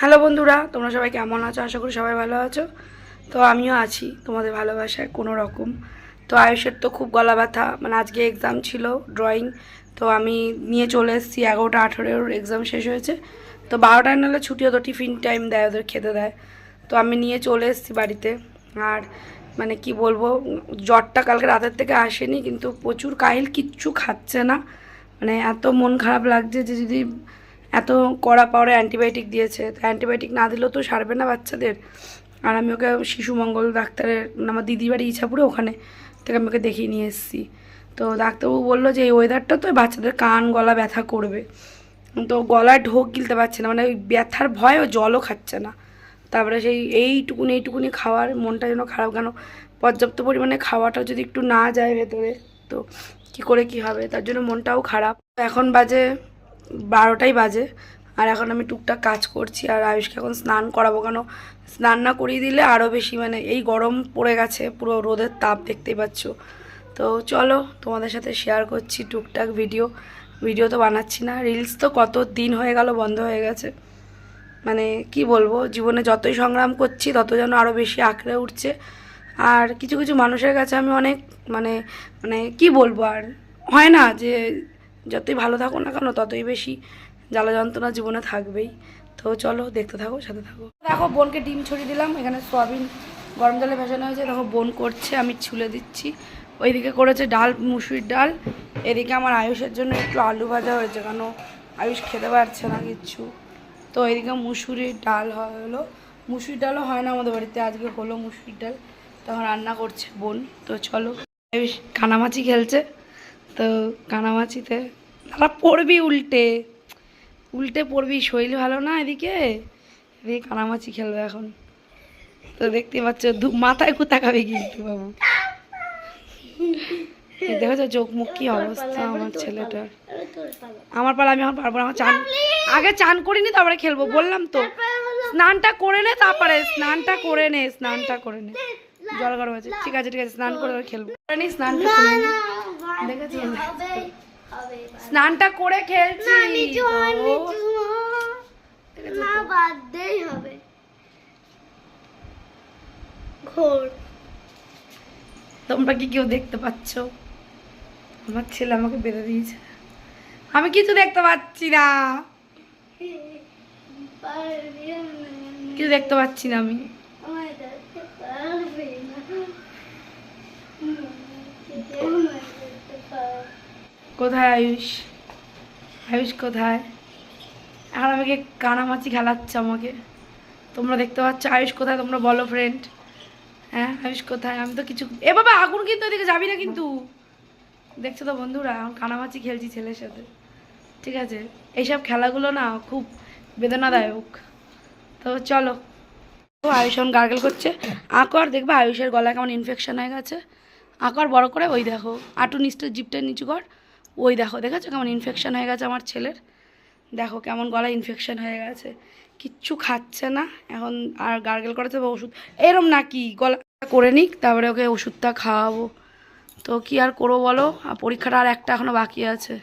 Hello বন্ধুরা, তোমরা সবাই কেমন আছো? আশা করি সবাই ভালো আছো। তো আমিও আছি তোমাদের ভালোবাসায় কোনো রকম। তো আয়ুষের তো খুব গলা ব্যথা মানে আজকে এক্সাম ছিল ড্রয়িং তো আমি নিয়ে চলে এসেছি, এগারোটা আঠেরোর এক্সাম শেষ হয়েছে। তো বারোটায় নাহলে ছুটি হতো, টিফিন টাইম দেয়, ওদের খেতে দেয়। তো আমি নিয়ে চলে এসেছি বাড়িতে। আর মানে কি বলব, জ্বরটা কালকে রাতের থেকে আসেনি, কিন্তু প্রচুর কাহিল কিচ্ছু খাচ্ছে না। মানে এত মন খারাপ লাগছে যে যদি এত কড়া পাওয়ারে অ্যান্টিবায়োটিক দিয়েছে। তো অ্যান্টিবায়োটিক না দিলেও তো সারবে না বাচ্চাদের। আর আমি ওকে শিশু মঙ্গল ডাক্তারের মানে আমার দিদির বাড়ি ইচ্ছাপুরে ওখানে। থেকে আমি ওকে দেখিয়ে নিয়ে এসেছি। তো ডাক্তারবাবু বলল যে, এই ওয়েদারটা তো বাচ্চাদের কান, গলা ব্যথা করবে। তো গলায় ঢোক গিলতে পারছে না। মানে ওই ব্যথার ভয় ও জলও খাচ্ছে না। তারপরে সেই এইটুকুনি এইটুকুনি খাওয়ার মনটা যেন খারাপ। কেন পর্যাপ্ত পরিমাণে খাওয়াটা যদি একটু না যায় ভেতরে, তো কি করে কি হবে? তার জন্য মনটাও খারাপ। এখন বাজে বারোটাই বাজে। আর এখন আমি টুকটাক কাজ করছি আর আয়ুষকে এখন স্নান করাবো কেন? স্নান না করিয়ে দিলে আরও বেশি মানে এই গরম পড়ে গেছে, পুরো রোদের তাপ দেখতেই পাচ্ছ। তো চলো তোমাদের সাথে শেয়ার করছি টুকটাক ভিডিও ভিডিও তো বানাচ্ছি না রিলস তো কত দিন হয়ে গেল বন্ধ হয়ে গেছে। মানে কি বলব, জীবনে যতই সংগ্রাম করছি তত যেন আরও বেশি আঁকড়ে উঠছে। আর কিছু কিছু মানুষের কাছে আমি অনেক মানে মানে কি বলব আর, হয় না যে যতই ভালো থাকো না কেন, ততই বেশি জ্বালা যন্ত্রণা জীবনে থাকবেই। তো চলো, দেখতে থাকো, সাথে থাকো। দেখো, বোনকে ডিম ছড়িয়ে দিলাম। এখানে সোয়াবিন গরম জলে ভেজানো হয়েছে। দেখো, বোন করছে, আমি ছুলে দিচ্ছি। ওইদিকে করেছে ডাল, মুসুরির ডাল। এদিকে আমার আয়ুষের জন্য একটু আলু ভাজা হয়েছে কেন আয়ুষ খেতে পারছে না কিচ্ছু তো এদিকে মুসুরির ডাল হলো। মুসুরির ডালও হয় না আমাদের বাড়িতে, আজকে হলো মুসুরির ডাল। তখন রান্না করছে বোন। তো চলো, আয়ুষ কানামাছি খেলছে। তো কানামাছিতে তারা পড়বি উল্টে। উল্টে পড়বি শরীর ভালো না এদিকে? এদিকে কানামাছি খেলবে এখন। তো দেখতে পাচ্ছ দু- মাথায় কু তাকাবে কিন্তু বাবু। এই দেখো তো চোখ মুখ কি অবস্থা আমার ছেলেটার। আমার পালা আমি এখন পারব না আমার চান আগে চান করিনি তারপরে খেলব বললাম তো। স্নানটা করে নে তারপরে স্নানটা করে নে স্নানটা করে নে। জল গরম আছে ঠিক আছে ঠিক আছে স্নান করে খেলব। স্নানটা করে নি। দেখেছ স্নানটা করে খেলছি। হবে। ঘোর। তোমরা কি কেউ দেখতে পাচ্ছ? আমার ছেলে আমাকে বেঁধে দিয়েছে। আমি কিছু দেখতে পাচ্ছি না। কিছু দেখতে পাচ্ছি না আমি আমায় দেখতে পারবি না আমায় দেখতে পারবি কোথায় আয়ুষ? আয়ুষ কোথায়? এখন আমাকে কানামাছি খেলাচ্ছে আমাকে। তোমরা দেখতে পাচ্ছ আয়ুষ কোথায়, তোমরা বলো ফ্রেন্ড হ্যাঁ আয়ুষ কোথায়? আমি তো কিছু এ বাবা, আগুন কিন্তু এদিকে যাবি না কিন্তু। দেখছ তো বন্ধুরা কানামাছি খেলছি ছেলের সাথে। ঠিক আছে? এইসব খেলাগুলো না খুব বেদনাদায়ক। তো চলো। আয়ুষ এখন গার্গেল করছে। আঁকর দেখবে আয়ুষের গলায় কেমন ইনফেকশন হয়ে গেছে। আঁকর বড়ো করে, ওই দেখো। আটু নিচটা জিপটা নিচু কর। ওই দেখো, দেখেছ কেমন ইনফেকশান হয়ে গেছে আমার ছেলের? দেখো কেমন গলায় ইনফেকশান হয়ে গেছে। কিচ্ছু খাচ্ছে না, এখন আর গার্গেল করাতে হবে ওষুধ। এরম নাকি, গলা করে নিক, তারপরে ওকে ওষুধটা খাওয়াবো। তো কি আর করব বলো? আর পরীক্ষাটা আর একটা এখনও বাকি আছে।